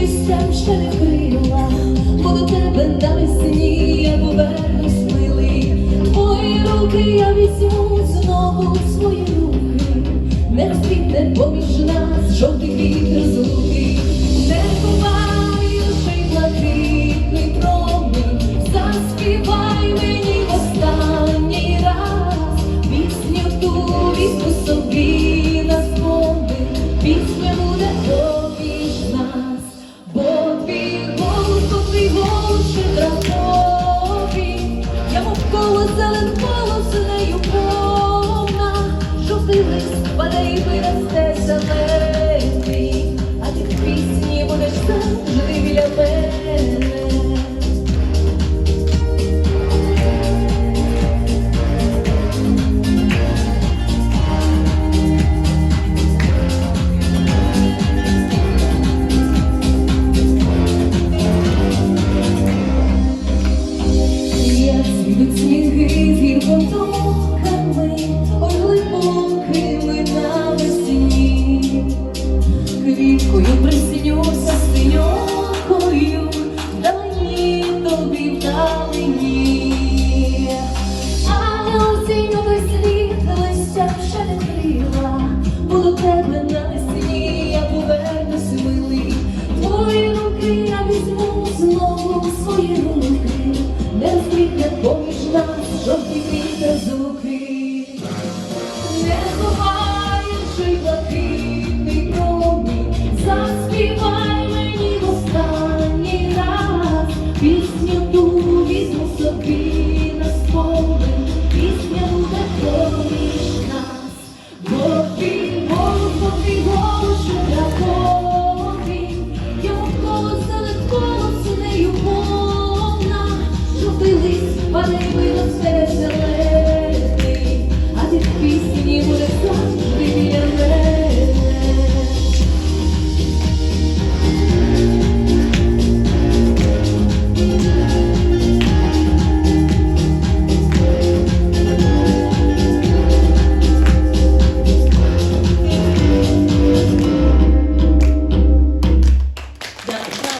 листям ще не вкрила, бо до тебе навесні я повернусь милий. Твої руки я візьму знову свої руки, не розквітне поміж нас. Зелен полос нею повна, жовтий лист паде приснюся синьокою, вдалині тобі вдалині. А осінню слід листя ще не до тебе навесні я повернусь милий. Твої руки я візьму знову свої руки, не розквітне поміж нас жовті. Не ховаючи блакитний раз пісню ту візьму собі на спомин, пісня буде поміж нас, бо твій голос, бо твій голос шляховий, я голос зелен голос нею повна, жовтий лист паде й виросте зелений, а ти в пісні буде